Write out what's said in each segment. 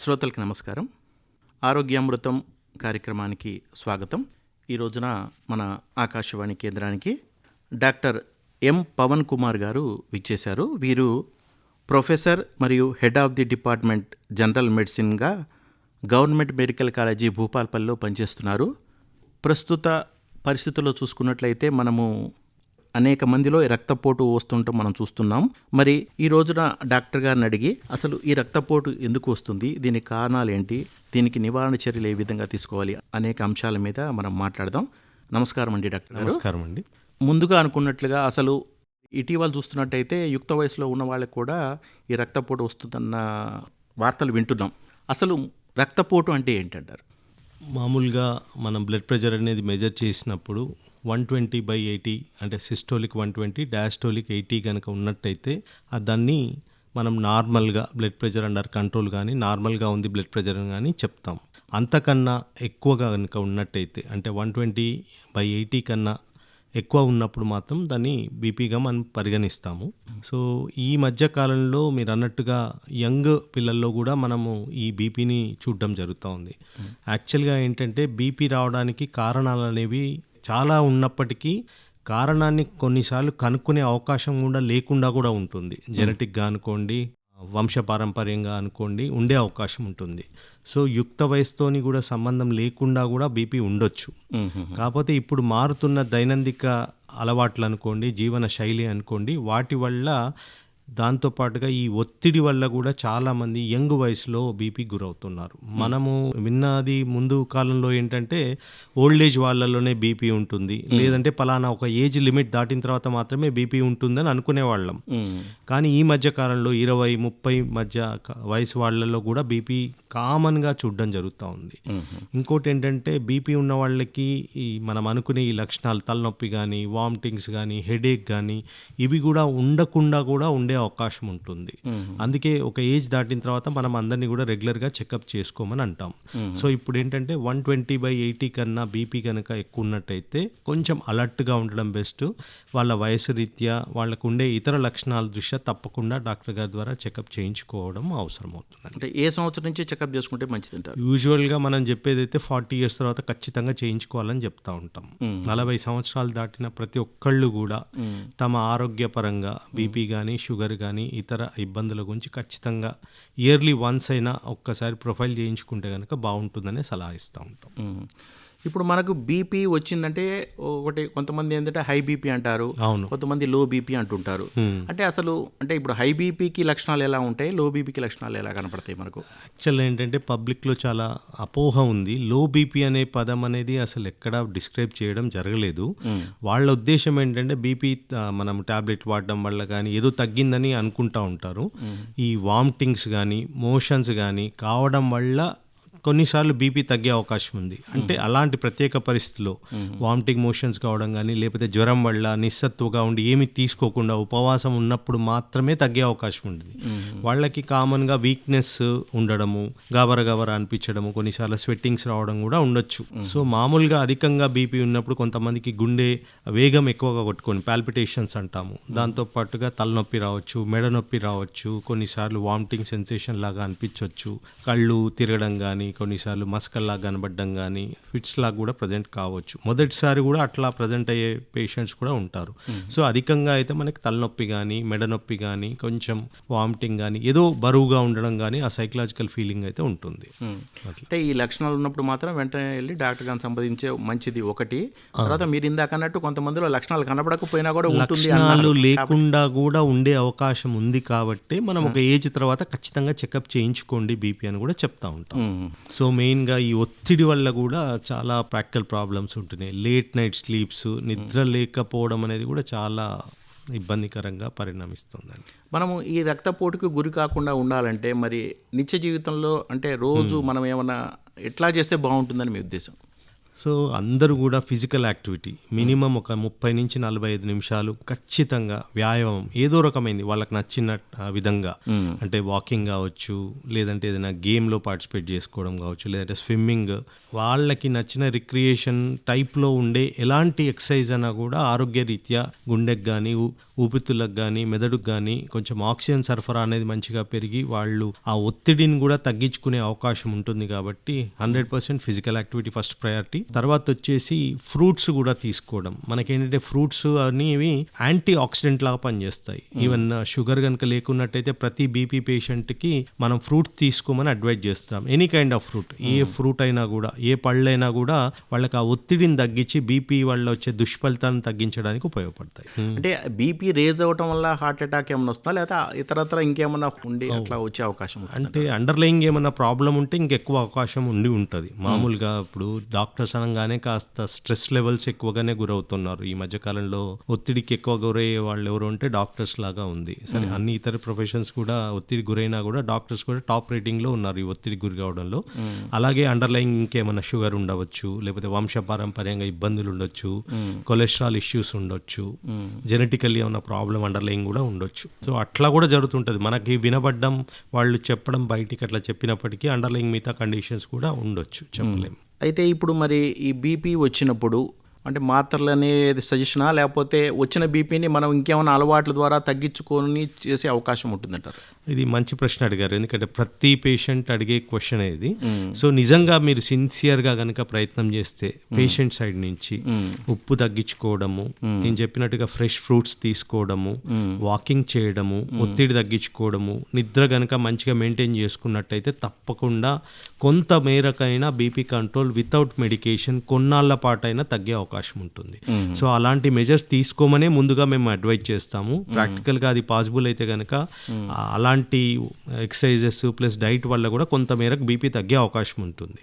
శ్రోతలకు నమస్కారం. ఆరోగ్యామృతం కార్యక్రమానికి స్వాగతం. ఈ రోజున మన ఆకాశవాణి కేంద్రానికి డాక్టర్ ఎం పవన్ కుమార్ గారు విచ్చేశారు. వీరు ప్రొఫెసర్ మరియు head of the department general మెడిసిన్గా government medical college భూపాల్పల్లిలో పనిచేస్తున్నారు. ప్రస్తుత పరిస్థితుల్లో చూసుకున్నట్లయితే మనము అనేక మందిలో ఈ రక్తపోటు వస్తుంటాం మనం చూస్తున్నాం. మరి ఈ రోజున డాక్టర్ గారిని అడిగి అసలు ఈ రక్తపోటు ఎందుకు వస్తుంది? దీనికి కారణాలు ఏంటి? దీనికి నివారణ చర్యలు ఏ విధంగా తీసుకోవాలి? అనేక అంశాల మీద మనం మాట్లాడదాం. నమస్కారం అండి డాక్టర్ నమస్కారం అండి. ముందుగా అనుకున్నట్లుగా అసలు ఇటీవల చూస్తున్నట్టయితే యుక్త వయసులో ఉన్న వాళ్ళకి కూడా ఈ రక్తపోటు వస్తుందన్న వార్తలు వింటున్నాం. అసలు రక్తపోటు అంటే ఏంటంటారు? మామూలుగా మనం బ్లడ్ ప్రెషర్ అనేది మెజర్ చేసినప్పుడు వన్ ట్వంటీ బై ఎయిటీ అంటే systolic one twenty diastolic eighty కనుక ఉన్నట్టయితే దాన్ని మనం నార్మల్గా బ్లడ్ ప్రెషర్ అండర్ కంట్రోల్ కానీ నార్మల్గా ఉంది బ్లడ్ ప్రెషర్ కానీ చెప్తాం. అంతకన్నా ఎక్కువగా కనుక ఉన్నట్టయితే అంటే వన్ ట్వంటీ బై ఎయిటీ కన్నా ఎక్కువ ఉన్నప్పుడు మాత్రం దాన్ని బీపీగా మనం పరిగణిస్తాము. సో ఈ మధ్య కాలంలో మీరు అన్నట్టుగా యంగ్ పిల్లల్లో కూడా మనము ఈ బీపీని చూడడం జరుగుతూ ఉంది. యాక్చువల్గా ఏంటంటే బీపీ రావడానికి కారణాలు అనేవి చాలా ఉన్నప్పటికీ కారణాన్ని కొన్నిసార్లు కనుక్కునే అవకాశం కూడా లేకుండా కూడా ఉంటుంది. జెనెటిక్గా అనుకోండి వంశపారంపర్యంగా అనుకోండి ఉండే అవకాశం ఉంటుంది. సో యుక్త వయసుతోని కూడా సంబంధం లేకుండా కూడా బీపీ ఉండొచ్చు. కాకపోతే ఇప్పుడు మారుతున్న దైనందిక అలవాట్లు అనుకోండి జీవన శైలి అనుకోండి వాటి వల్ల దాంతోపాటుగా ఈ ఒత్తిడి వల్ల కూడా చాలామంది యంగ్ వయసులో బీపీ గురవుతున్నారు. మనము విన్నది ముందు కాలంలో ఏంటంటే ఓల్డ్ ఏజ్ వాళ్ళలోనే బీపీ ఉంటుంది. లేదంటే పలానా ఒక ఏజ్ లిమిట్ దాటిన తర్వాత మాత్రమే బీపీ ఉంటుందని అనుకునేవాళ్ళం. కానీ ఈ మధ్య కాలంలో ఇరవై ముప్పై మధ్య వయసు వాళ్ళలో కూడా బీపీ కామన్గా చూడడం జరుగుతూ ఉంది. ఇంకోటి ఏంటంటే బీపీ ఉన్న వాళ్ళకి ఈ మనం అనుకునే ఈ లక్షణాలు తలనొప్పి కానీ వామిటింగ్స్ కానీ హెడేక్ కానీ ఇవి కూడా ఉండకుండా కూడా ఉండే అవకాశం ఉంటుంది. అందుకే ఒక ఏజ్ దాటిన తర్వాత మనం అందరినీ కూడా రెగ్యులర్గా చెకప్ చేసుకోమని అంటాం. సో ఇప్పుడు ఏంటంటే వన్ ట్వంటీ బై ఎయిటీ కన్నా బీపీ కనుక ఎక్కువ ఉన్నట్టయితే కొంచెం అలర్ట్గా ఉండడం బెస్ట్. వాళ్ళ వయసు రీత్యా వాళ్ళకు ఉండే ఇతర లక్షణాల దృష్ట్యా తప్పకుండా డాక్టర్ గారి ద్వారా చెకప్ చేయించుకోవడం అవసరం అవుతుంది అంటే ఏ సంవత్సరం నుంచి చెకప్ చేసుకుంటే మంచిది అంటారు యూజువల్గా మనం చెప్పేది అయితే ఫార్టీ ఇయర్స్ తర్వాత ఖచ్చితంగా చేయించుకోవాలని చెప్తా ఉంటాం. నలభై సంవత్సరాలు దాటిన ప్రతి ఒక్కళ్ళు కూడా తమ ఆరోగ్యపరంగా బీపీ కానీ షుగర్ కానీ ఇతర ఇబ్బందుల గురించి ఖచ్చితంగా ఇయర్లీ వన్స్ అయినా ఒక్కసారి ప్రొఫైల్ చేయించుకుంటే కనుక బాగుంటుందనే సలహా ఇస్తూ ఉంటాం. ఇప్పుడు మనకు బీపీ వచ్చిందంటే ఒకటి కొంతమంది ఏంటంటే హై బీపీ అంటారు. అవును. కొంతమంది లో బీపీ అంటుంటారు. అంటే అసలు అంటే ఇప్పుడు హై బీపీకి లక్షణాలు ఎలా ఉంటాయి? లో బీపీకి లక్షణాలు ఎలా కనపడతాయి మనకు? యాక్చువల్ ఏంటంటే పబ్లిక్లో చాలా అపోహ ఉంది. లో బీపీ అనే పదం అనేది అసలు ఎక్కడా డిస్క్రైబ్ చేయడం జరగలేదు. వాళ్ళ ఉద్దేశం ఏంటంటే బీపీ మనం టాబ్లెట్ వాడడం వల్ల కానీ ఏదో తగ్గిందని అనుకుంటా ఉంటారు. ఈ వామిటింగ్స్ కానీ మోషన్స్ కానీ కావడం వల్ల కొన్నిసార్లు బీపీ తగ్గే అవకాశం ఉంది. అంటే అలాంటి ప్రత్యేక పరిస్థితుల్లో వామిటింగ్ మోషన్స్ కావడం కానీ లేకపోతే జ్వరం వల్ల నిస్సత్తుగా ఉండి ఏమి తీసుకోకుండా ఉపవాసం ఉన్నప్పుడు మాత్రమే తగ్గే అవకాశం ఉంటుంది. వాళ్ళకి కామన్గా వీక్నెస్ ఉండడము గబర గబర అనిపించడము కొన్నిసార్లు స్వెట్టింగ్స్ రావడం కూడా ఉండొచ్చు. సో మామూలుగా అధికంగా బీపీ ఉన్నప్పుడు కొంతమందికి గుండె వేగం ఎక్కువగా కొట్టుకొని పాల్పిటేషన్స్ అంటాము. దాంతో పాటుగా తలనొప్పి రావచ్చు మెడ నొప్పి రావచ్చు కొన్నిసార్లు వామిటింగ్ సెన్సేషన్ లాగా అనిపించవచ్చు కళ్ళు తిరగడం కానీ కొన్నిసార్లు మస్కల్లాగా కనబడడం కానీ ఫిట్స్ లాగా కూడా ప్రజెంట్ కావచ్చు. మొదటిసారి కూడా అట్లా ప్రజెంట్ అయ్యే పేషెంట్స్ కూడా ఉంటారు. సో అధికంగా అయితే మనకి తలనొప్పి కానీ మెడ నొప్పి కానీ కొంచెం వామిటింగ్ కానీ ఏదో బరువుగా ఉండడం కానీ ఆ సైకలాజికల్ ఫీలింగ్ అయితే ఉంటుంది. అంటే ఈ లక్షణాలు ఉన్నప్పుడు మాత్రం వెంటనే వెళ్ళి డాక్టర్ గారిని సంప్రదించే మంచిది ఒకటి. తర్వాత మీరు ఇందాక అన్నట్టు కొంతమందిలో లక్షణాలు కనపడకపోయినా కూడా ఉంటుంది లక్షణాలు లేకుండా కూడా ఉండే అవకాశం ఉంది కాబట్టి మనం ఒక ఏజ్ తర్వాత ఖచ్చితంగా చెకప్ చేయించుకోండి బీపీ అని కూడా చెప్తా ఉంటాం. సో మెయిన్గా ఈ ఒత్తిడి వల్ల కూడా చాలా ప్రాక్టికల్ ప్రాబ్లమ్స్ ఉంటున్నాయి. లేట్ నైట్ స్లీప్స్ నిద్ర లేకపోవడం అనేది కూడా చాలా ఇబ్బందికరంగా పరిణమిస్తుందండి. మనము ఈ రక్తపోటుకు గురి కాకుండా ఉండాలంటే మరి నిత్య జీవితంలో అంటే రోజు మనం ఏమన్నా ఎట్లా చేస్తే బాగుంటుందని మీ ఉద్దేశం? సో అందరూ కూడా ఫిజికల్ యాక్టివిటీ మినిమం ఒక ముప్పై నుంచి నలభై ఐదు నిమిషాలు ఖచ్చితంగా వ్యాయామం ఏదో రకమైంది వాళ్ళకి నచ్చిన విధంగా. అంటే వాకింగ్ కావచ్చు లేదంటే ఏదైనా గేమ్లో పార్టిసిపేట్ చేసుకోవడం కావచ్చు లేదంటే స్విమ్మింగ్. వాళ్ళకి నచ్చిన రిక్రియేషన్ టైప్లో ఉండే ఎలాంటి ఎక్సర్సైజ్ అయినా కూడా ఆరోగ్య రీత్యా గుండెకి కానీ ఊపిరితిత్తులకు కానీ మెదడుకు కానీ కొంచెం ఆక్సిజన్ సరఫరా అనేది మంచిగా పెరిగి వాళ్ళు ఆ ఒత్తిడిని కూడా తగ్గించుకునే అవకాశం ఉంటుంది కాబట్టి hundred percent physical activity first priority. తర్వాత వచ్చేసి ఫ్రూట్స్ కూడా తీసుకోవడం. మనకేంటంటే ఫ్రూట్స్ అనేవి యాంటీ ఆక్సిడెంట్ లాగా పనిచేస్తాయి. ఈవెన్ షుగర్ కనుక లేకున్నట్టయితే ప్రతి బీపీ పేషెంట్కి మనం ఫ్రూట్ తీసుకోమని అడ్వైజ్ చేస్తాం ఎనీ కైండ్ ఆఫ్ ఫ్రూట్ ఏ ఫ్రూట్ అయినా కూడా ఏ పళ్ళైనా కూడా వాళ్ళకి ఆ ఒత్తిడిని తగ్గించి బీపీ వల్ల వచ్చే దుష్ఫలితాన్ని తగ్గించడానికి ఉపయోగపడతాయి. అంటే బీపీ రేజ్ అవ్వటం వల్ల హార్ట్ అటాక్ ఏమైనా వస్తుందా? లేదా ఇతరత్ర ఇంకేమన్నా ఉండి అట్లా వచ్చే అవకాశం? అంటే అండర్లయింగ్ ఏమన్నా ప్రాబ్లం ఉంటే ఇంకెక్కువ అవకాశం ఉండి ఉంటుంది. మామూలుగా ఇప్పుడు డాక్టర్స్ అనగానే కాస్త స్ట్రెస్ లెవెల్స్ ఎక్కువగానే గురవుతున్నారు. ఈ మధ్య కాలంలో ఒత్తిడికి ఎక్కువ గురయ్యే వాళ్ళు ఎవరు అంటే డాక్టర్స్ లాగా ఉంది. సరే అన్ని ఇతర ప్రొఫెషన్స్ కూడా ఒత్తిడి గురైనా కూడా డాక్టర్స్ కూడా టాప్ రేటింగ్లో ఉన్నారు ఈ ఒత్తిడి గురి కావడంలో. అలాగే అండర్లయింగ్ ఇంకేమైనా షుగర్ ఉండవచ్చు లేకపోతే వంశపారంపర్యంగా ఇబ్బందులు ఉండొచ్చు కొలెస్ట్రాల్ ఇష్యూస్ ఉండొచ్చు జెనెటికల్లీ ఏమైనా ప్రాబ్లం అండర్లయింగ్ కూడా ఉండొచ్చు. సో అట్లా కూడా జరుగుతుంటుంది. మనకి వినబడ్డం వాళ్ళు చెప్పడం బయటికి అట్లా చెప్పినప్పటికీ అండర్లయింగ్ మిగతా కండిషన్స్ కూడా ఉండొచ్చు చెప్పలేం. అయితే ఇప్పుడు మరి ఈ బీపీ వచ్చినప్పుడు అంటే మాత్రలు అనేది సజెషనా లేకపోతే వచ్చిన బీపీని మనం ఇంకేమైనా అలవాట్ల ద్వారా తగ్గించుకొని చేసే అవకాశం ఉంటుందంటారు? ఇది మంచి ప్రశ్న అడిగారు. ఎందుకంటే ప్రతి పేషెంట్ అడిగే క్వశ్చన్ ఇది. సో నిజంగా మీరు సిన్సియర్గా కనుక ప్రయత్నం చేస్తే పేషెంట్ సైడ్ నుంచి ఉప్పు తగ్గించుకోవడము నేను చెప్పినట్టుగా ఫ్రెష్ ఫ్రూట్స్ తీసుకోవడము వాకింగ్ చేయడము ఒత్తిడి తగ్గించుకోవడము నిద్ర కనుక మంచిగా మెయింటైన్ చేసుకున్నట్టయితే తప్పకుండా కొంత మేరకైనా బీపీ కంట్రోల్ వితౌట్ మెడికేషన్ కొన్నాళ్ళ పాటైనా తగ్గే అవకాశం ఉంటుంది. సో అలాంటి మెజర్స్ తీసుకోమనే ముందుగా మేము అడ్వైజ్ చేస్తాము. ప్రాక్టికల్గా అది పాసిబుల్ అయితే కనుక అలాంటి ఎక్సర్సైజెస్ ప్లస్ డైట్ వల్ల కూడా కొంత మేరకు బీపీ తగ్గే అవకాశం ఉంటుంది.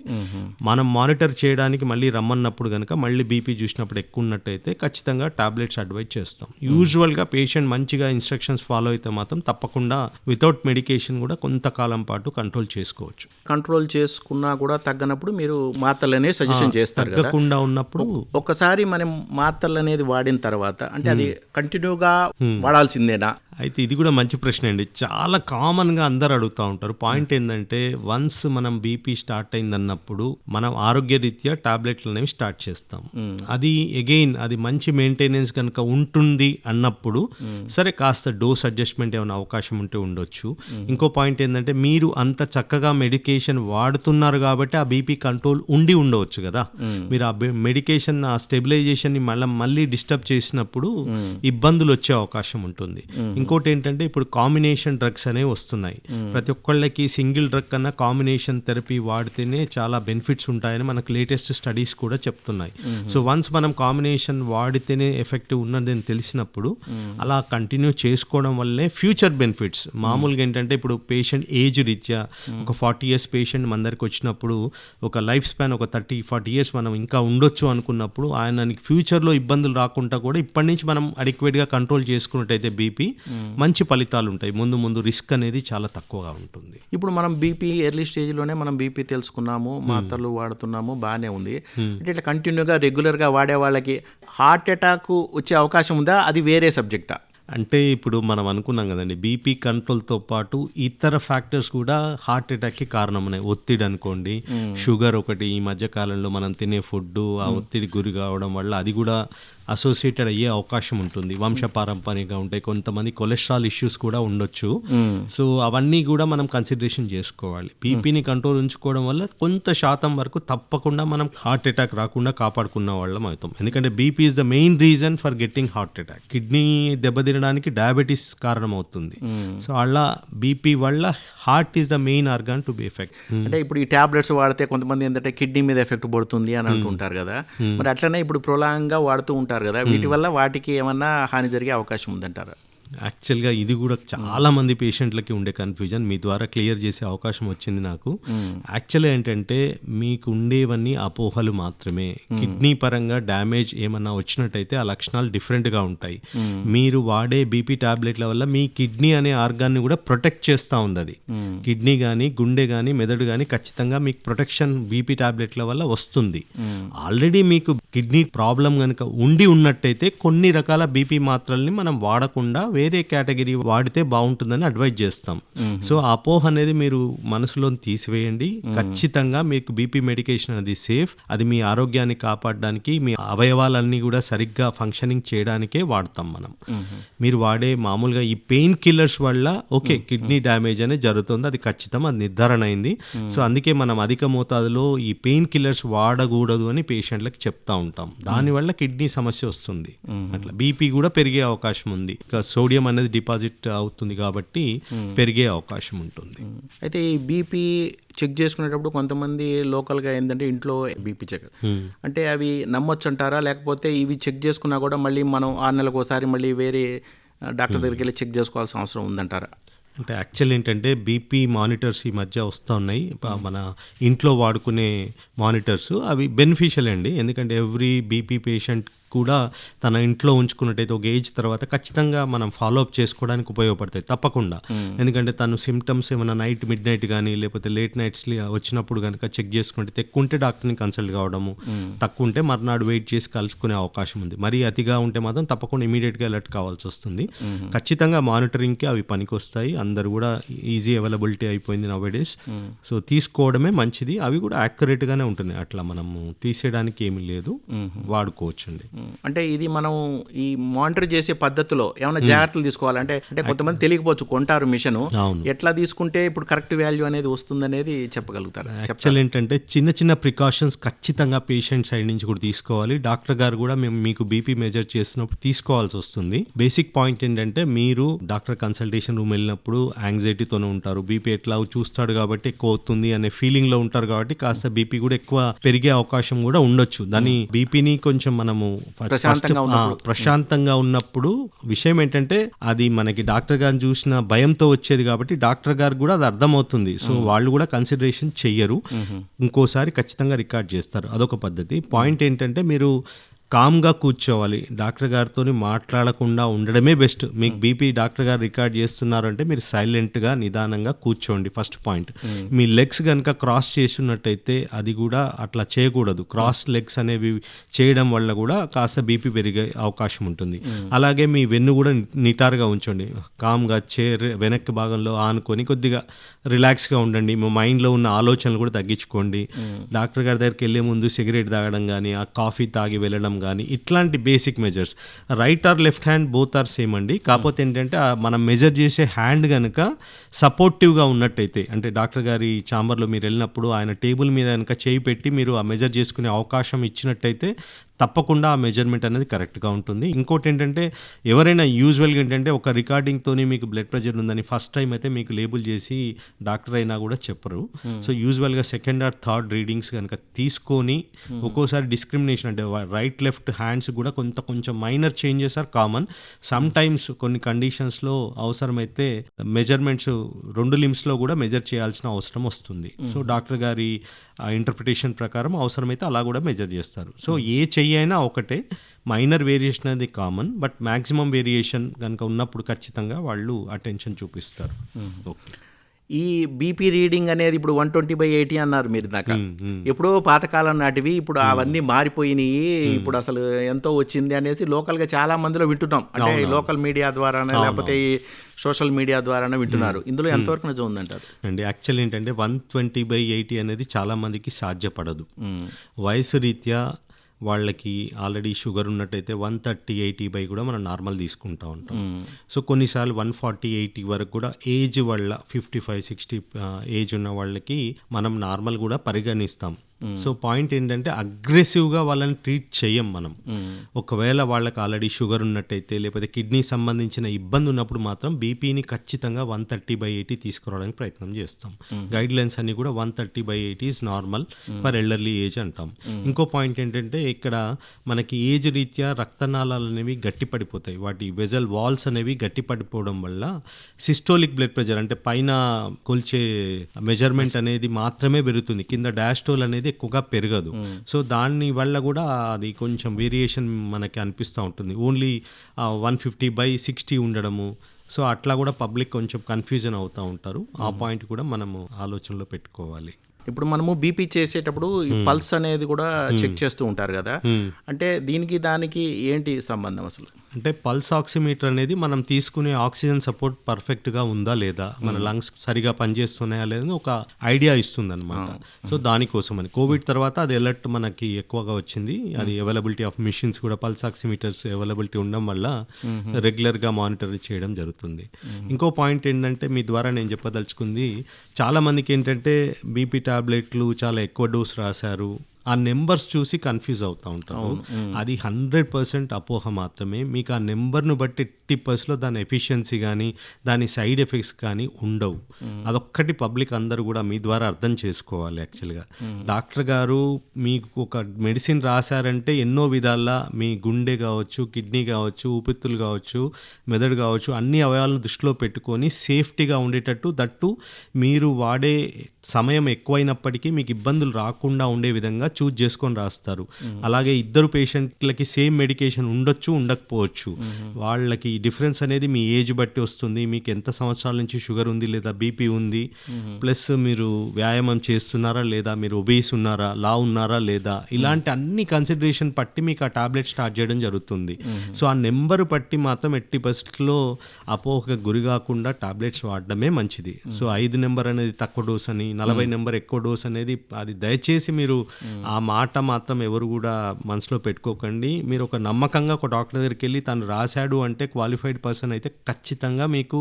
మనం మానిటర్ చేయడానికి మళ్ళీ రమ్మన్నప్పుడు కనుక మళ్ళీ బీపీ చూసినప్పుడు ఎక్కువ ఉన్నట్టయితే ఖచ్చితంగా టాబ్లెట్స్ అడ్వైజ్ చేస్తాం. యూజువల్గా పేషెంట్ మంచిగా ఇన్స్ట్రక్షన్స్ ఫాలో అయితే మాత్రం తప్పకుండా వితౌట్ మెడికేషన్ కూడా కొంతకాలం పాటు కంట్రోల్ చేసుకోవచ్చు. కంట్రోల్ చేసుకున్నా కూడా తగ్గనప్పుడు మీరు మాత్రలు అనేది సజెషన్ చేస్తారు తగ్గకుండా ఉన్నప్పుడు ఒకసారి మనం మాత్రలు అనేది వాడిన తర్వాత అంటే అది కంటిన్యూగా వాడాల్సిందేనా? అయితే ఇది కూడా మంచి ప్రశ్న అండి. చాలా కామన్గా అందరు అడుగుతూ ఉంటారు. పాయింట్ ఏంటంటే వన్స్ మనం బీపీ స్టార్ట్ అయిందన్నప్పుడు మనం ఆరోగ్య రీత్యా టాబ్లెట్లు అనేవి స్టార్ట్ చేస్తాం. అది అగైన్ అది మంచి మెయింటెనెన్స్ కనుక ఉంటుంది అన్నప్పుడు సరే కాస్త డోస్ అడ్జస్ట్మెంట్ ఏమైనా అవకాశం ఉంటే ఉండొచ్చు. ఇంకో పాయింట్ ఏంటంటే మీరు అంత చక్కగా మెడికేషన్ వాడుతున్నారు కాబట్టి ఆ బీపీ కంట్రోల్ ఉండి ఉండవచ్చు కదా. మీరు ఆ మెడికేషన్ ఆ స్టెబిలైజేషన్ని మళ్ళీ మళ్ళీ డిస్టర్బ్ చేసినప్పుడు ఇబ్బందులు వచ్చే అవకాశం ఉంటుంది. ఇంకోటి ఏంటంటే ఇప్పుడు కాంబినేషన్ డ్రగ్స్ అనేవి వస్తున్నాయి. ప్రతి ఒక్కళ్ళకి సింగిల్ డ్రగ్ కన్నా కాంబినేషన్ థెరపీ వాడితేనే చాలా బెనిఫిట్స్ ఉంటాయని మనకు లేటెస్ట్ స్టడీస్ కూడా చెప్తున్నాయి. సో వన్స్ మనం కాంబినేషన్ వాడితేనే ఎఫెక్టివ్ ఉన్నదని తెలిసినప్పుడు అలా కంటిన్యూ చేసుకోవడం వల్లే ఫ్యూచర్ బెనిఫిట్స్. మామూలుగా ఏంటంటే ఇప్పుడు పేషెంట్ ఏజ్ రీత్యా ఒక ఫార్టీ ఇయర్స్ పేషెంట్ మన దగ్గరికి వచ్చినప్పుడు ఒక లైఫ్ స్పాన్ ఒక థర్టీ ఫార్టీ ఇయర్స్ మనం ఇంకా ఉండొచ్చు అనుకున్నప్పుడు ఆయనకి ఫ్యూచర్లో ఇబ్బందులు రాకుండా కూడా ఇప్పటి నుంచి మనం అడిక్వేట్గా కంట్రోల్ చేసుకున్నట్టయితే బీపీ మంచి ఫలితాలు ఉంటాయి. ముందు ముందు రిస్క్ అనేది చాలా తక్కువగా ఉంటుంది. ఇప్పుడు మనం బీపీ ఎర్లీ స్టేజ్లోనే మనం బీపీ తెలుసుకున్నాము మాత్రలు వాడుతున్నాము బాగానే ఉంది. అంటే ఇట్లా కంటిన్యూగా రెగ్యులర్గా వాడే వాళ్ళకి హార్ట్ అటాక్ వచ్చే అవకాశం ఉందా? అది వేరే సబ్జెక్టా? అంటే ఇప్పుడు మనం అనుకున్నాం కదండి బీపీ కంట్రోల్తో పాటు ఇతర ఫ్యాక్టర్స్ కూడా హార్ట్ అటాక్కి కారణమున్నాయి ఒత్తిడి అనుకోండి షుగర్ ఒకటి ఈ మధ్య కాలంలో మనం తినే ఫుడ్ ఆ ఒత్తిడి గురి కావడం వల్ల అది కూడా అసోసియేటెడ్ అయ్యే అవకాశం ఉంటుంది. వంశపారంపర్యంగా ఉంటాయి కొంతమంది కొలెస్ట్రాల్ ఇష్యూస్ కూడా ఉండొచ్చు. సో అవన్నీ కూడా మనం కన్సిడరేషన్ చేసుకోవాలి. బీపీని కంట్రోల్ ఉంచుకోవడం వల్ల కొంత శాతం వరకు తప్పకుండా మనం హార్ట్ అటాక్ రాకుండా కాపాడుకున్న వాళ్ళం అవుతాం. ఎందుకంటే BP is the main reason for getting heart attack. Kidney దెబ్బతినడానికి diabetes కారణం అవుతుంది సో అలా బీపీ వల్ల heart is the main organ to be effect. అంటే ఇప్పుడు ఈ టాబ్లెట్స్ వాడితే కొంతమంది ఏంటంటే కిడ్నీ మీద ఎఫెక్ట్ పడుతుంది అని అంటుంటారు కదా. మరి అట్లనే ఇప్పుడు ప్రొలాంగ్గా వాడుతూ ఉంటారు కదా వీటి వల్ల వాటికి ఏమన్నా హాని జరిగే అవకాశం ఉందంటారా? యాక్చువల్గా ఇది కూడా చాలా మంది పేషెంట్లకి ఉండే కన్ఫ్యూజన్. మీ ద్వారా క్లియర్ చేసే అవకాశం వచ్చింది నాకు. యాక్చువల్గా ఏంటంటే మీకు ఉండేవన్నీ అపోహలు మాత్రమే. కిడ్నీ పరంగా డ్యామేజ్ ఏమన్నా వచ్చినట్టయితే ఆ లక్షణాలు డిఫరెంట్గా ఉంటాయి. మీరు వాడే బీపీ టాబ్లెట్ల వల్ల మీ కిడ్నీ అనే ఆర్గాన్ని కూడా ప్రొటెక్ట్ చేస్తూ ఉంది అది. కిడ్నీ కానీ గుండె కానీ మెదడు కానీ ఖచ్చితంగా మీకు ప్రొటెక్షన్ బీపీ టాబ్లెట్ల వల్ల వస్తుంది. ఆల్రెడీ మీకు కిడ్నీ ప్రాబ్లం కనుక ఉండి ఉన్నట్టయితే కొన్ని రకాల బీపీ మాత్రల్ని మనం వాడకుండా వేరే కేటగిరీ వాడితే బాగుంటుందని అడ్వైజ్ చేస్తాం. సో అపోహ అనేది మీరు మనసులో తీసివేయండి. ఖచ్చితంగా మీకు బీపీ మెడికేషన్ అనేది సేఫ్ అది మీ ఆరోగ్యాన్ని కాపాడడానికి మీ అవయవాలన్నీ కూడా సరిగ్గా ఫంక్షనింగ్ చేయడానికే వాడతాం మనం. మీరు వాడే మామూలుగా ఈ పెయిన్ కిల్లర్స్ వల్ల ఓకే కిడ్నీ డ్యామేజ్ అనేది జరుగుతుంది. అది ఖచ్చితం అది నిర్ధారణ అయింది. సో అందుకే మనం అధిక మోతాదులో ఈ పెయిన్ కిల్లర్స్ వాడకూడదు అని పేషెంట్లకు చెప్తా ఉంటాం. దానివల్ల కిడ్నీ సమస్య వస్తుంది. అట్లా బీపీ కూడా పెరిగే అవకాశం ఉంది. ఇక సోడియం అనేది డిపాజిట్ అవుతుంది కాబట్టి పెరిగే అవకాశం ఉంటుంది. అయితే ఈ బీపీ చెక్ చేసుకునేటప్పుడు కొంతమంది లోకల్గా ఏంటంటే ఇంట్లో బీపీ చెక్. అంటే అవి నమ్మొచ్చు అంటారా లేకపోతే ఇవి చెక్ చేసుకున్నా కూడా మళ్ళీ మనం ఆరు నెలలకు ఒకసారి మళ్ళీ వేరే డాక్టర్ దగ్గరికి వెళ్ళి చెక్ చేసుకోవాల్సిన అవసరం ఉందంటారా? అంటే యాక్చువల్ ఏంటంటే బీపీ మానిటర్స్ ఈ మధ్య వస్తూ ఉన్నాయి మన ఇంట్లో వాడుకునే మానిటర్స్ అవి బెనిఫిషియల్ అండి. ఎందుకంటే ఎవ్రీ బీపీ పేషెంట్ కూడా తన ఇంట్లో ఉంచుకున్నట్టయితే ఒక ఏజ్ తర్వాత ఖచ్చితంగా మనం ఫాలో అప్ చేసుకోవడానికి ఉపయోగపడతాయి. తప్పకుండా. ఎందుకంటే తను సిమ్టమ్స్ ఏమైనా నైట్ మిడ్ నైట్ కానీ లేకపోతే లేట్ నైట్స్ వచ్చినప్పుడు కనుక చెక్ చేసుకుంటే ఎక్కువ ఉంటే డాక్టర్ని కన్సల్ట్ కావడము. తక్కువ ఉంటే మర్నాడు వెయిట్ చేసి కలుసుకునే అవకాశం ఉంది. మరీ అతిగా ఉంటే మాత్రం తప్పకుండా ఇమీడియట్గా అలర్ట్ కావాల్సి వస్తుంది. ఖచ్చితంగా మానిటరింగ్కి అవి పనికొస్తాయి. అందరు కూడా ఈజీ అవైలబిలిటీ అయిపోయింది నవ్ డేస్ సో తీసుకోవడమే మంచిది. అవి కూడా యాక్యురేట్గానే ఉంటున్నాయి. అట్లా మనము తీసేయడానికి ఏమీ లేదు. వాడుకోవచ్చండి. అంటే ఇది మనం ఈ మానిటర్ చేసే పద్ధతిలో ఏమైనా జాగ్రత్తలు తీసుకోవాలంటే అంటే కొంతమంది తెలియకపోవచ్చు కొంటారు మిషన్. ఎట్లా తీసుకుంటే ఇప్పుడు కరెక్ట్ వాల్యూ అనేది వస్తుందనేది చెప్పగలుగుతారు? యాక్చువల్ ఏంటంటే చిన్న చిన్న ప్రికాషన్స్ ఖచ్చితంగా పేషెంట్ సైడ్ నుంచి కూడా తీసుకోవాలి. డాక్టర్ గారు కూడా మేము మీకు బీపీ మెజర్ చేస్తున్నప్పుడు తీసుకోవాల్సి వస్తుంది. బేసిక్ పాయింట్ ఏంటంటే మీరు డాక్టర్ కన్సల్టేషన్ రూమ్ వెళ్ళినప్పుడు యాంగ్జైటీతోనే ఉంటారు. బీపీ ఎట్లా చూస్తాడు కాబట్టి ఎక్కువ అవుతుంది అనే ఫీలింగ్లో ఉంటారు కాబట్టి కాస్త బీపీ కూడా ఎక్కువ పెరిగే అవకాశం కూడా ఉండొచ్చు. దాని బీపీని కొంచెం మనము ప్రశాంతంగా ఉన్నప్పుడు. విషయం ఏంటంటే అది మనకి డాక్టర్ గారిని చూసిన భయంతో వచ్చేది కాబట్టి డాక్టర్ గారికి కూడా అది అర్థమవుతుంది. సో వాళ్ళు కూడా కన్సిడరేషన్ చెయ్యరు. ఇంకోసారి ఖచ్చితంగా రికార్డ్ చేస్తారు. అదొక పద్ధతి. పాయింట్ ఏంటంటే మీరు కామ్గా కూర్చోవాలి. డాక్టర్ గారితో మాట్లాడకుండా ఉండడమే బెస్ట్. మీకు బీపీ డాక్టర్ గారు రికార్డ్ చేస్తున్నారు అంటే మీరు సైలెంట్గా నిదానంగా కూర్చోండి. First point. మీ లెగ్స్ కనుక క్రాస్ చేస్తున్నట్టయితే అది కూడా అట్లా చేయకూడదు. క్రాస్ లెగ్స్ అనేవి చేయడం వల్ల కూడా కాస్త బీపీ పెరిగే అవకాశం ఉంటుంది. అలాగే మీ వెన్ను కూడా నిటారుగా ఉంచండి. కామ్గా చైర్ వెనక్కి భాగంలో ఆనుకొని కొద్దిగా రిలాక్స్గా ఉండండి. మీ మైండ్లో ఉన్న ఆలోచనలు కూడా తగ్గించుకోండి. డాక్టర్ గారి దగ్గరికి వెళ్ళే ముందు సిగరెట్ తాగడం కానీ ఆ కాఫీ తాగి వెళ్ళడం కానీ ఇట్లాంటి basic measures right or left hand both are same అండి. కాకపోతే ఏంటంటే ఆ మనం మెజర్ చేసే హ్యాండ్ కనుక సపోర్టివ్గా ఉన్నట్టయితే అంటే డాక్టర్ గారి ఛాంబర్లో మీరు వెళ్ళినప్పుడు ఆయన టేబుల్ మీద కనుక చేయి పెట్టి మీరు ఆ మెజర్ చేసుకునే అవకాశం ఇచ్చినట్టయితే తప్పకుండా ఆ మెజర్మెంట్ అనేది కరెక్ట్గా ఉంటుంది. ఇంకోటి ఏంటంటే ఎవరైనా యూజువల్గా ఏంటంటే ఒక రికార్డింగ్తోనే మీకు బ్లడ్ ప్రెషర్ ఉందని ఫస్ట్ టైం అయితే మీకు లేబుల్ చేసి డాక్టర్ అయినా కూడా చెప్పరు. సో యూజువల్గా సెకండ్ ఆర్ థర్డ్ రీడింగ్స్ కనుక తీసుకొని ఒక్కోసారి డిస్క్రిమినేషన్ అంటే రైట్ లెఫ్ట్ హ్యాండ్స్ కూడా కొంత కొంచెం minor changes are common sometimes కొన్ని కండిషన్స్లో అవసరమైతే మెజర్మెంట్స్ రెండు లిమ్స్లో కూడా మెజర్ చేయాల్సిన అవసరం వస్తుంది. సో డాక్టర్ గారి ఇంటర్ప్రిటేషన్ ప్రకారం అవసరమైతే అలా కూడా మెజర్ చేస్తారు. సో ఏ చెయ్యి అయినా ఒకటే మైనర్ వేరియేషన్ అనేది కామన్ బట్ మ్యాక్సిమం వేరియేషన్ కనుక ఉన్నప్పుడు ఖచ్చితంగా వాళ్ళు అటెన్షన్ చూపిస్తారు. ఓకే ఈ బీపీ రీడింగ్ అనేది ఇప్పుడు వన్ ట్వంటీ బై ఎయిటీ అన్నారు మీరు దాకా. ఎప్పుడో పాతకాలం నాటివి ఇప్పుడు అవన్నీ మారిపోయినాయి. ఇప్పుడు అసలు ఎంతో వచ్చింది అనేది లోకల్గా చాలా మందిలో వింటున్నాం. అంటే లోకల్ మీడియా ద్వారానే లేకపోతే ఈ సోషల్ మీడియా ద్వారానే వింటున్నారు. ఇందులో ఎంతవరకు నిజం ఉందంటారు? అండి యాక్చువల్ ఏంటంటే వన్ ట్వంటీ బై ఎయిటీ అనేది చాలా మందికి సాధ్యపడదు. వయసు రీత్యా వాళ్ళకి ఆల్రెడీ షుగర్ ఉన్నట్టయితే వన్ థర్టీ ఎయిటీ బై కూడా మనం నార్మల్ తీసుకుంటా ఉంటాం. సో కొన్నిసార్లు వన్ ఫార్టీ ఎయిటీ వరకు కూడా ఏజ్ వల్ల ఫిఫ్టీ ఫైవ్ సిక్స్టీ ఏజ్ ఉన్న వాళ్ళకి మనం నార్మల్ కూడా పరిగణిస్తాం. సో పాయింట్ ఏంటంటే అగ్రెసివ్గా వాళ్ళని ట్రీట్ చేయం మనం. ఒకవేళ వాళ్ళకి ఆల్రెడీ షుగర్ ఉన్నట్టయితే లేకపోతే కిడ్నీ సంబంధించిన ఇబ్బంది ఉన్నప్పుడు మాత్రం బీపీని ఖచ్చితంగా వన్ థర్టీ బై ఎయిటీ తీసుకురావడానికి ప్రయత్నం చేస్తాం. గైడ్ లైన్స్ అన్ని కూడా one thirty by eighty is normal for elderly age అంటాం. ఇంకో పాయింట్ ఏంటంటే ఇక్కడ మనకి ఏజ్ రీత్యా రక్తనాళాలు అనేవి గట్టిపడిపోతాయి. వాటి వెజల్ వాల్స్ అనేవి గట్టిపడిపోవడం వల్ల సిస్టోలిక్ బ్లడ్ ప్రెషర్ అంటే పైన కొల్చే మెజర్మెంట్ అనేది మాత్రమే పెరుగుతుంది. కింద డాస్టోల్ అనేది ఎక్కువగా పెరగదు. సో దాని వల్ల కూడా అది కొంచెం వేరియేషన్ మనకి అనిపిస్తూ ఉంటుంది. Only one fifty by sixty ఉండడము. సో అట్లా కూడా పబ్లిక్ కొంచెం కన్ఫ్యూజన్ అవుతూ ఉంటారు. ఆ పాయింట్ కూడా మనము ఆలోచనలో పెట్టుకోవాలి. ఇప్పుడు మనము బీపీ చేసేటప్పుడు ఈ పల్స్ అనేది కూడా చెక్ చేస్తూ ఉంటారు కదా. అంటే దీనికి దానికి ఏంటి సంబంధం అసలు? అంటే పల్స్ ఆక్సిమీటర్ అనేది మనం తీసుకునే ఆక్సిజన్ సపోర్ట్ పర్ఫెక్ట్గా ఉందా లేదా? మన లంగ్స్ సరిగా పనిచేస్తున్నాయా లేదా ఒక ఐడియా ఇస్తుంది అనమాట సో దానికోసం అని కోవిడ్ తర్వాత అది అలర్ట్ మనకి ఎక్కువగా వచ్చింది. అది అవైలబిలిటీ ఆఫ్ మిషన్స్ కూడా పల్స్ ఆక్సిమీటర్స్ అవైలబిలిటీ ఉండడం వల్ల రెగ్యులర్గా మానిటర్ చేయడం జరుగుతుంది. ఇంకో పాయింట్ ఏంటంటే మీ ద్వారా నేను చెప్పదలుచుకుంది చాలా మందికి ఏంటంటే బీపీ టాబ్లెట్లు చాలా ఎక్కువ డోస్ రాశారు. ఆ నెంబర్స్ చూసి కన్ఫ్యూజ్ అవుతూ ఉంటారు. అది హండ్రెడ్ పర్సెంట్ అపోహ మాత్రమే. మీకు ఆ నెంబర్ను బట్టి ఎట్టి పర్స్లో దాని ఎఫిషియన్సీ కానీ దాని సైడ్ ఎఫెక్ట్స్ కానీ ఉండవు. అదొక్కటి పబ్లిక్ అందరూ కూడా మీ ద్వారా అర్థం చేసుకోవాలి యాక్చువల్గా డాక్టర్ గారు మీకు ఒక మెడిసిన్ రాశారంటే ఎన్నో విధాల మీ గుండె కావచ్చు కిడ్నీ కావచ్చు ఊపిరితిత్తులు కావచ్చు మెదడు కావచ్చు అన్ని అవయవాలను దృష్టిలో పెట్టుకొని సేఫ్టీగా ఉండేటట్టు దట్టు మీరు వాడే సమయం ఎక్కువైనప్పటికీ మీకు ఇబ్బందులు రాకుండా ఉండే విధంగా చూజ్ చేసుకొని రాస్తారు. అలాగే ఇద్దరు పేషెంట్లకి సేమ్ మెడికేషన్ ఉండొచ్చు ఉండకపోవచ్చు. వాళ్ళకి డిఫరెన్స్ అనేది మీ ఏజ్ బట్టి వస్తుంది. మీకు ఎంత సంవత్సరాల నుంచి షుగర్ ఉంది లేదా బీపీ ఉంది. ప్లస్ మీరు వ్యాయామం చేస్తున్నారా లేదా మీరు ఒబీస్ ఉన్నారా లా ఉన్నారా లేదా ఇలాంటి అన్ని కన్సిడరేషన్ పట్టి మీకు ఆ టాబ్లెట్ స్టార్ట్ చేయడం జరుగుతుంది. సో ఆ నెంబర్ పట్టి మాత్రం ఎట్టి పరిస్థితుల్లో అపోహకు గురి కాకుండా టాబ్లెట్స్ వాడడమే మంచిది. సో ఐదు నెంబర్ అనేది తక్కువ డోస్ అని నలభై నెంబర్ ఎక్కువ డోస్ అనేది అది దయచేసి మీరు ఆ మాట మాత్రం ఎవరు కూడా మనసులో పెట్టుకోకండి. మీరు ఒక నమ్మకంగా ఒక డాక్టర్ దగ్గరికి వెళ్ళి తను రాశాడు అంటే క్వాలిఫైడ్ పర్సన్ అయితే ఖచ్చితంగా మీకు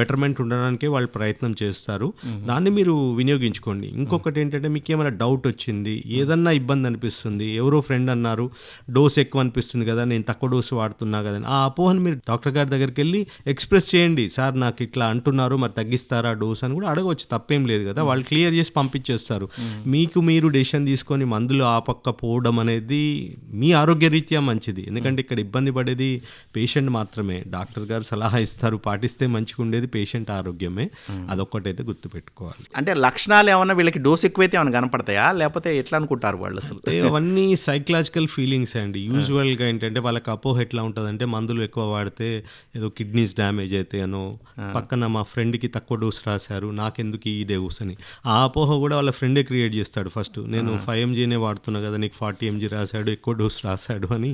బెటర్మెంట్ ఉండడానికే వాళ్ళు ప్రయత్నం చేస్తారు. దాన్ని మీరు వినియోగించుకోండి. ఇంకొకటి ఏంటంటే మీకు ఏమైనా డౌట్ వచ్చింది ఏదన్నా ఇబ్బంది అనిపిస్తుంది ఎవరో ఫ్రెండ్ అన్నారు డోస్ ఎక్కువ అనిపిస్తుంది కదా నేను తక్కువ డోసు వాడుతున్నా కదా. ఆ అపోహను మీరు డాక్టర్ గారి దగ్గరికి వెళ్ళి ఎక్స్ప్రెస్ చేయండి. సార్ నాకు ఇట్లా అంటున్నారు మరి తగ్గిస్తారా డోస్ అని కూడా అడగవచ్చు. తప్పేం లేదు కదా వాళ్ళు క్లియర్ చేసి పంపించేస్తారు. మీకు మీరు డెసిషన్ తీసుకొని మందులు ఆపకపోవడం అనేది మీ ఆరోగ్యరీత్యా మంచిది. ఎందుకంటే ఇక్కడ ఇబ్బంది పడేది పేషెంట్ మాత్రమే. డాక్టర్ గారు సలహా ఇస్తారు పాటిస్తే మంచిగా ఉండేది పేషెంట్ ఆరోగ్యమే. అదొక్కటైతే గుర్తుపెట్టుకోవాలి. అంటే లక్షణాలు ఏమన్నా వీళ్ళకి డోస్ ఎక్కువైతే ఏమైనా కనపడతాయా? లేకపోతే ఎట్లా అనుకుంటారు వాళ్ళు అసలు? అవన్నీ సైకలాజికల్ ఫీలింగ్స్ అండి. యూజువల్గా ఏంటంటే వాళ్ళకి అపోహ ఎట్లా ఉంటుందంటే మందులు ఎక్కువ వాడితే ఏదో కిడ్నీస్ డ్యామేజ్ అవుతాయనో పక్కన మా ఫ్రెండ్కి తక్కువ డోస్ రాశారు నాకెందుకు ఈ డోస్ అని. ఆ అపోహ కూడా వాళ్ళ ఫ్రెండే క్రియేట్ చేస్తాడు ఫస్ట్ నేను ఫైవ్ ఎంజీనే వాడుతున్నా కదా నీకు ఫార్టీ ఎంజీ రాశాడు ఎక్కువ డోస్ రాశాడు అని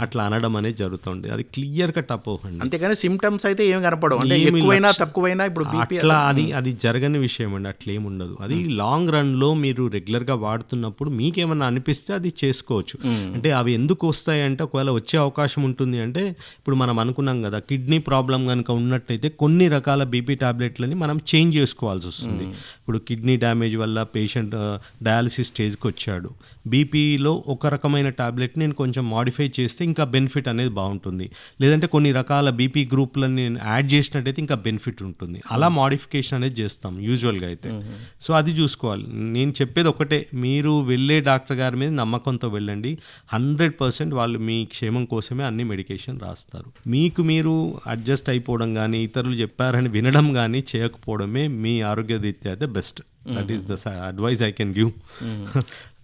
అట్లా అనడం అనేది జరుగుతుంది. అది క్లియర్ కట్ అపోహ అండి. అంతేగాని సిమ్టమ్స్ అయితే ఏమి కనపడవు. అంటే ఎక్కువైనా తక్కువైనా ఇప్పుడు అట్లా అది అది జరగని విషయం అండి అట్లా ఏమి ఉండదు. అది లాంగ్ రన్లో మీరు రెగ్యులర్గా వాడుతున్నప్పుడు మీకేమన్నా అనిపిస్తే అది చేసుకోవచ్చు. అంటే అవి ఎందుకు వస్తాయి అంటే ఒకవేళ వచ్చే అవకాశం ఉంటుంది అంటే ఇప్పుడు మనం అనుకున్నాం కదా కిడ్నీ ప్రాబ్లం కనుక ఉన్నట్టయితే కొన్ని రకాల బీపీ టాబ్లెట్లని మనం చేంజ్ చేసుకోవాల్సి వస్తుంది. ఇప్పుడు కిడ్నీ డ్యామేజ్ వల్ల పేషెంట్ డయాలసిస్ స్టేజ్కి వచ్చాడు. బీపీలో ఒక రకమైన టాబ్లెట్ నేను కొంచెం మాడిఫై చేస్తే ఇంకా బెనిఫిట్ అనేది బాగుంటుంది. లేదంటే కొన్ని రకాల బీపీ గ్రూప్లను నేను యాడ్ చేసినట్టయితే ఇంకా బెనిఫిట్ ఉంటుంది. అలా మాడిఫికేషన్ అనేది చేస్తాం యూజువల్గా అయితే. సో అది చూసుకోవాలి. నేను చెప్పేది ఒకటే మీరు వెళ్ళే డాక్టర్ గారి మీద నమ్మకంతో వెళ్ళండి. హండ్రెడ్ పర్సెంట్ వాళ్ళు మీ క్షేమం కోసమే అన్ని మెడికేషన్ రాస్తారు. మీకు మీరు అడ్జస్ట్ అయిపోవడం కానీ ఇతరులు చెప్పారని వినడం కానీ చేయకపోవడమే మీ ఆరోగ్య రీత్యా అయితే best that is the advice I can give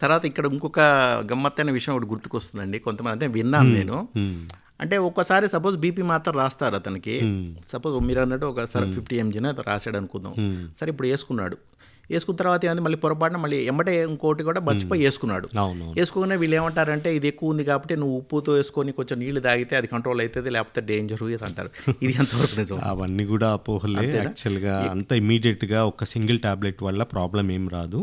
తర్వాత ఇక్కడ ఇంకొక గమ్మత్తైన విషయం ఒకటి గుర్తుకొస్తుందండి. కొంతమంది అంటే విన్నాను నేను. అంటే ఒక్కసారి సపోజ్ బీపీ మాత్రం రాస్తారు అతనికి. సపోజ్ మీరు అన్నట్టు ఒకసారి ఫిఫ్టీ ఎంజీని రాశాడు అనుకుందాం. సరే ఇప్పుడు వేసుకున్నాడు. వేసుకున్న తర్వాత ఏమైంది? మళ్ళీ పొరపాటున మళ్ళీ ఎంబటే ఇంకోటి కూడా మర్చిపోయి వేసుకున్నాడు. అవును వేసుకోగానే వీళ్ళు ఏమంటారంటే ఇది ఎక్కువ ఉంది కాబట్టి నువ్వు ఉప్పుతో వేసుకొని కొంచెం నీళ్ళు తాగితే అది కంట్రోల్ అవుతుంది లేకపోతే డేంజర్ ఇది అంటారు. ఇది ఎంతవరకు నిజం? అవన్నీ కూడా అపోహలే. యాక్చువల్గా అంత ఇమీడియట్గా ఒక సింగిల్ టాబ్లెట్ వల్ల ప్రాబ్లం ఏం రాదు.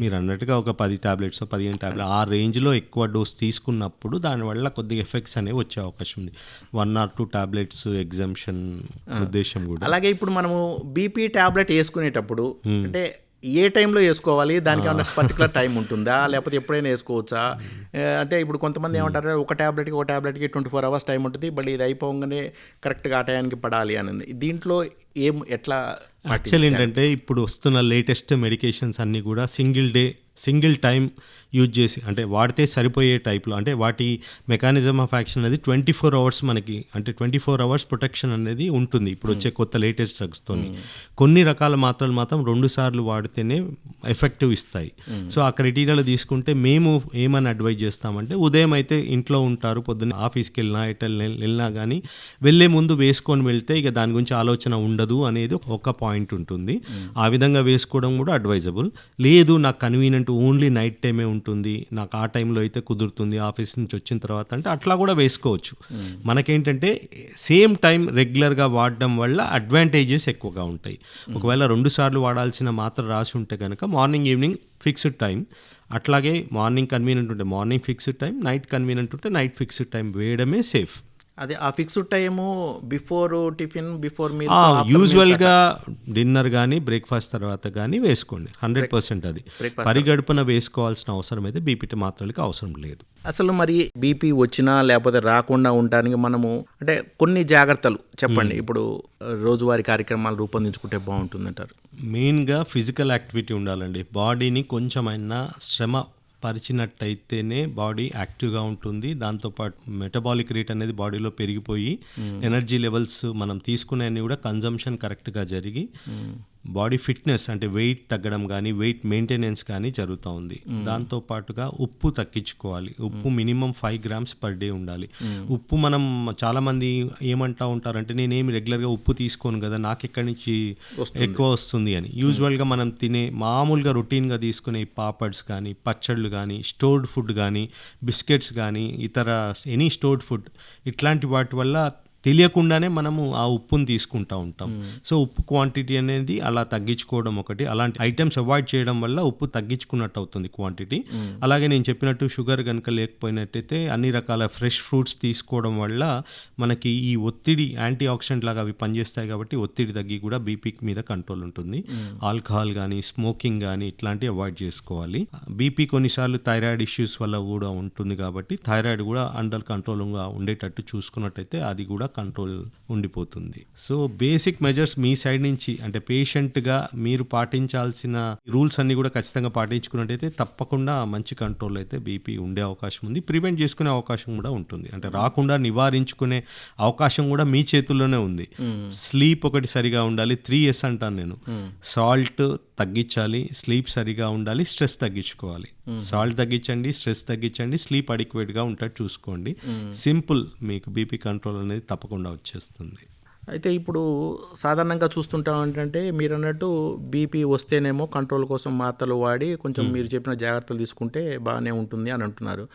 మీరు అన్నట్టుగా ఒక పది టాబ్లెట్స్ పదిహేను టాబ్లెట్ ఆ రేంజ్లో ఎక్కువ డోస్ తీసుకున్నప్పుడు దానివల్ల కొద్దిగా ఎఫెక్ట్స్ అనేవి వచ్చే అవకాశం ఉంది. One or two tablets exemption ఉద్దేశం కూడా. అలాగే ఇప్పుడు మనము బీపీ టాబ్లెట్ వేసుకునేటప్పుడు అంటే ఏ టైంలో వేసుకోవాలి? దానికి ఏమైనా పర్టికులర్ టైం ఉంటుందా? లేకపోతే ఎప్పుడైనా వేసుకోవచ్చా? అంటే ఇప్పుడు కొంతమంది ఏమంటారు ఒక ట్యాబ్లెట్కి ఒక ట్యాబ్లెట్కి ట్వంటీ ఫోర్ అవర్స్ టైం ఉంటుంది బట్ ఇది అయిపోగానే కరెక్ట్గా ఆ టయానికి పడాలి అని దీంట్లో ఏం ఎట్లా యాక్చువల్ ఏంటంటే ఇప్పుడు వస్తున్న లేటెస్ట్ మెడికేషన్స్ అన్నీ కూడా single day single time use చేసి అంటే వాడితే సరిపోయే టైప్లో అంటే వాటి మెకానిజం ఆఫ్ యాక్షన్ అనేది ట్వంటీ ఫోర్ అవర్స్ మనకి అంటే ట్వంటీ ఫోర్ అవర్స్ ప్రొటెక్షన్ అనేది ఉంటుంది. ఇప్పుడు వచ్చే కొత్త లేటెస్ట్ డ్రగ్స్తోని కొన్ని రకాల మాత్రలు మాత్రం రెండు సార్లు వాడితేనే ఎఫెక్టివ్ ఇస్తాయి. సో ఆ క్రైటీరియాలో తీసుకుంటే మేము ఏమని అడ్వైజ్ చేస్తామంటే ఉదయం అయితే ఇంట్లో ఉంటారు పొద్దున్న ఆఫీస్కి వెళ్ళినా ఎటు వెళ్ళినా- వెళ్ళినా కానీ వెళ్ళే ముందు వేసుకొని వెళ్తే ఇక దాని గురించి ఆలోచన ఉండదు అనేది ఒక పాయింట్ ఉంటుంది. ఆ విధంగా వేసుకోవడం కూడా అడ్వైజబుల్. లేదు నాకు కన్వీనియంట్ ఓన్లీ నైట్ టైమే ఉంటుంది. నాకు ఆ టైంలో అయితే కుదురుతుంది ఆఫీస్ నుంచి వచ్చిన తర్వాత అంటే అట్లా కూడా వేసుకోవచ్చు. మనకేంటంటే సేమ్ టైం రెగ్యులర్గా వాడడం వల్ల అడ్వాంటేజెస్ ఎక్కువగా ఉంటాయి. ఒకవేళ రెండు సార్లు వాడాల్సిన మాత్ర రాసి ఉంటే కనుక మార్నింగ్ ఈవినింగ్ ఫిక్స్డ్ టైం. అట్లాగే మార్నింగ్ కన్వీనియంట్ ఉంటే morning fixed time night convenient ఉంటే నైట్ ఫిక్స్డ్ టైం వేయడమే సేఫ్. అదే ఆ fixed time before tiffin before meal యూజువల్గా డిన్నర్ కానీ బ్రేక్ఫాస్ట్ తర్వాత కానీ వేసుకోండి. హండ్రెడ్ పర్సెంట్ అది. పరిగడుపున వేసుకోవాల్సిన అవసరం అయితే బీపీటీ మాత్రలకి అవసరం లేదు. అసలు మరి బీపీ వచ్చినా లేకపోతే రాకుండా ఉండడానికి మనము అంటే కొన్ని జాగ్రత్తలు చెప్పండి. ఇప్పుడు రోజువారీ కార్యక్రమాలు రూపొందించుకుంటే బాగుంటుందంటారు. మెయిన్గా ఫిజికల్ యాక్టివిటీ ఉండాలండి. బాడీని కొంచెమైనా శ్రమ పరిచినట్టయితేనే బాడీ యాక్టివ్గా ఉంటుంది. దాంతోపాటు మెటబాలిక్ రేట్ అనేది బాడీలో పెరిగిపోయి ఎనర్జీ లెవెల్స్ మనం తీసుకునే అన్ని కూడా కన్జంప్షన్ కరెక్ట్గా జరిగి బాడీ ఫిట్నెస్ అంటే వెయిట్ తగ్గడం కానీ వెయిట్ మెయింటెనెన్స్ కానీ జరుగుతూ ఉంది. దాంతో పాటుగా ఉప్పు తగ్గించుకోవాలి. ఉప్పు minimum five grams per day ఉండాలి. ఉప్పు మనం చాలా మంది ఏమంటా ఉంటారంటే నేనేమి రెగ్యులర్గా ఉప్పు తీసుకోను కదా నాకు ఎక్కడి నుంచి ఎక్కువ వస్తుంది అని. యూజువల్గా మనం తినే మామూలుగా రొటీన్గా తీసుకునే పాపడ్స్ కానీ పచ్చళ్ళు కానీ స్టోర్డ్ ఫుడ్ కానీ బిస్కెట్స్ కానీ ఇతర ఎనీ స్టోర్డ్ ఫుడ్ ఇట్లాంటి వాటి వల్ల తెలియకుండానే మనము ఆ ఉప్పుని తీసుకుంటా ఉంటాం. సో ఉప్పు క్వాంటిటీ అనేది అలా తగ్గించుకోవడం ఒకటి. అలాంటి ఐటమ్స్ అవాయిడ్ చేయడం వల్ల ఉప్పు తగ్గించుకున్నట్టు అవుతుంది క్వాంటిటీ అలాగే నేను చెప్పినట్టు షుగర్ కనుక లేకపోయినట్టయితే అన్ని రకాల ఫ్రెష్ ఫ్రూట్స్ తీసుకోవడం వల్ల మనకి ఈ ఒత్తిడి యాంటీ ఆక్సిడెంట్ లాగా అవి పనిచేస్తాయి కాబట్టి ఒత్తిడి తగ్గి కూడా బీపీ మీద కంట్రోల్ ఉంటుంది. ఆల్కహాల్ కానీ స్మోకింగ్ కానీ ఇట్లాంటివి అవాయిడ్ చేసుకోవాలి. బీపీ కొన్నిసార్లు థైరాయిడ్ ఇష్యూస్ వల్ల కూడా ఉంటుంది కాబట్టి థైరాయిడ్ కూడా అండర్ కంట్రోల్గా ఉండేటట్టు చూసుకున్నట్టయితే అది కూడా కంట్రోల్ ఉండిపోతుంది. సో బేసిక్ మెజర్స్ మీ సైడ్ నుంచి అంటే పేషెంట్గా మీరు పాటించాల్సిన రూల్స్ అన్ని కూడా ఖచ్చితంగా పాటించుకున్నట్టయితే తప్పకుండా మంచి కంట్రోల్ అయితే బీపీ ఉండే అవకాశం ఉంది. ప్రివెంట్ చేసుకునే అవకాశం కూడా ఉంటుంది. అంటే రాకుండా నివారించుకునే అవకాశం కూడా మీ చేతుల్లోనే ఉంది. స్లీప్ ఒకటి సరిగా ఉండాలి. త్రీ ఎస్ అంటాను నేను. సాల్ట్ తగ్గించాలి స్లీప్ సరిగా ఉండాలి స్ట్రెస్ తగ్గించుకోవాలి. సాల్ట్ తగ్గించండి స్ట్రెస్ తగ్గించండి స్లీప్ అడిక్వేట్గా ఉంటట్టు చూసుకోండి. సింపుల్ మీకు బీపీ కంట్రోల్ అనేది తప్పకుండా వచ్చేస్తుంది. అయితే ఇప్పుడు సాధారణంగా చూస్తుంటాం ఏంటంటే మీరు అన్నట్టు బీపీ వస్తేనేమో కంట్రోల్ కోసం మాత్రలు వాడి కొంచెం మీరు చెప్పిన జాగ్రత్తలు తీసుకుంటే బాగానే ఉంటుంది అని అంటున్నారు.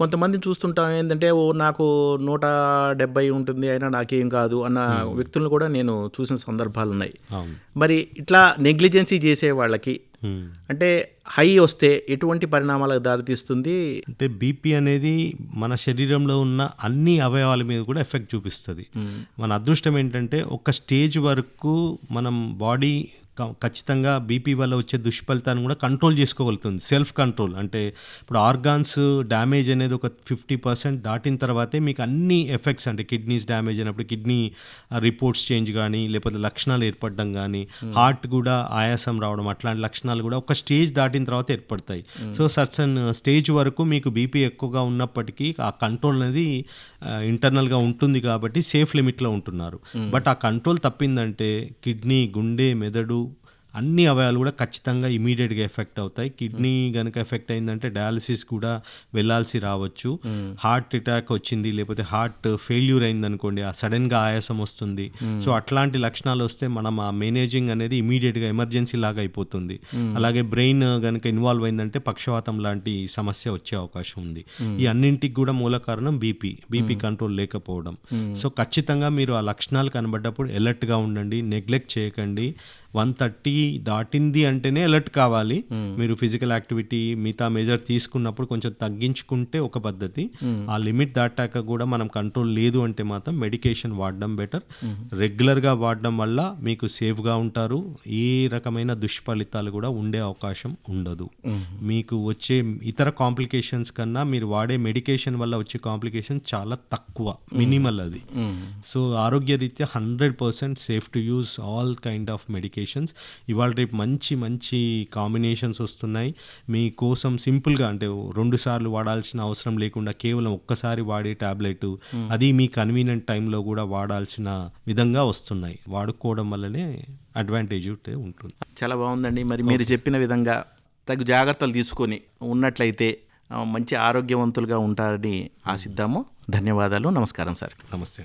కొంతమంది చూస్తుంటాం ఏంటంటే ఓ నాకు నూట డెబ్బై ఉంటుంది అయినా నాకేం కాదు అన్న వ్యక్తులను కూడా నేను చూసిన సందర్భాలు ఉన్నాయి. మరి ఇట్లా నెగ్లిజెన్సీ చేసే వాళ్ళకి Hmm. అంటే హై వస్తే ఎటువంటి పరిణామాలకు దారితీస్తుంది? అంటే బీపీ అనేది మన శరీరంలో ఉన్న అన్ని అవయవాల మీద కూడా ఎఫెక్ట్ చూపిస్తుంది. మన అదృష్టం ఏంటంటే ఒక స్టేజ్ వరకు మనం బాడీ ఖచ్చితంగా బీపీ వల్ల వచ్చే దుష్ఫలితాన్ని కూడా కంట్రోల్ చేసుకోగలుగుతుంది. సెల్ఫ్ కంట్రోల్ అంటే ఇప్పుడు ఆర్గాన్స్ డ్యామేజ్ అనేది ఒక ఫిఫ్టీ పర్సెంట్ దాటిన తర్వాతే మీకు అన్ని ఎఫెక్ట్స్ అంటే కిడ్నీస్ డ్యామేజ్ అయినప్పుడు కిడ్నీ రిపోర్ట్స్ చేంజ్ కానీ లేకపోతే లక్షణాలు ఏర్పడడం కానీ హార్ట్ కూడా ఆయాసం రావడం అట్లాంటి లక్షణాలు కూడా ఒక స్టేజ్ దాటిన తర్వాత ఏర్పడతాయి. సో సర్సన్ స్టేజ్ వరకు మీకు బీపీ ఎక్కువగా ఉన్నప్పటికీ ఆ కంట్రోల్ అనేది ఇంటర్నల్గా ఉంటుంది కాబట్టి సేఫ్ లిమిట్లో ఉంటున్నారు. బట్ ఆ కంట్రోల్ తప్పిందంటే కిడ్నీ గుండె మెదడు అన్ని అవయాలు కూడా ఖచ్చితంగా ఇమీడియట్గా ఎఫెక్ట్ అవుతాయి. కిడ్నీ కనుక ఎఫెక్ట్ అయిందంటే డయాలసిస్ కూడా వెళ్ళాల్సి రావచ్చు. హార్ట్ అటాక్ వచ్చింది లేకపోతే హార్ట్ ఫెయిల్యూర్ అయింది అనుకోండి ఆ సడన్గా ఆయాసం వస్తుంది. సో అట్లాంటి లక్షణాలు వస్తే మనం ఆ మేనేజింగ్ అనేది ఇమీడియట్గా ఎమర్జెన్సీ లాగా అయిపోతుంది. అలాగే బ్రెయిన్ కనుక ఇన్వాల్వ్ అయిందంటే పక్షవాతం లాంటి సమస్య వచ్చే అవకాశం ఉంది. ఈ అన్నింటికి కూడా మూల కారణం బీపీ బీపీ కంట్రోల్ లేకపోవడం. సో ఖచ్చితంగా మీరు ఆ లక్షణాలు కనబడ్డప్పుడు alert గా ఉండండి నెగ్లెక్ట్ చేయకండి. వన్ థర్టీ దాటింది అంటేనే అలర్ట్ కావాలి. మీరు ఫిజికల్ యాక్టివిటీ మిగతా మెజర్ తీసుకున్నప్పుడు కొంచెం తగ్గించుకుంటే ఒక పద్ధతి. ఆ లిమిట్ దాటాక కూడా మనం కంట్రోల్ లేదు అంటే మాత్రం మెడికేషన్ వాడడం బెటర్ రెగ్యులర్గా వాడడం వల్ల మీకు సేఫ్గా ఉంటారు. ఏ రకమైన దుష్ఫలితాలు కూడా ఉండే అవకాశం ఉండదు. మీకు వచ్చే ఇతర కాంప్లికేషన్స్ కన్నా మీరు వాడే మెడికేషన్ వల్ల వచ్చే కాంప్లికేషన్ చాలా తక్కువ మినిమల్ అది. సో ఆరోగ్య రీత్యా hundred percent safe to use all kind of medications ఇవాళ రేపు మంచి మంచి కాంబినేషన్స్ వస్తున్నాయి. మీ కోసం సింపుల్గా అంటే రెండు సార్లు వాడాల్సిన అవసరం లేకుండా కేవలం ఒక్కసారి వాడే టాబ్లెట్ అది మీ కన్వీనియంట్ టైంలో కూడా వాడాల్సిన విధంగా వస్తున్నాయి. వాడుకోవడం వల్లనే అడ్వాంటేజ్ ఉంటుంది. చాలా బాగుందండి. మరి మీరు చెప్పిన విధంగా తగు జాగ్రత్తలు తీసుకొని ఉన్నట్లయితే మంచి ఆరోగ్యవంతులుగా ఉంటారని ఆశిద్దాము. ధన్యవాదాలు. నమస్కారం సార్. నమస్తే.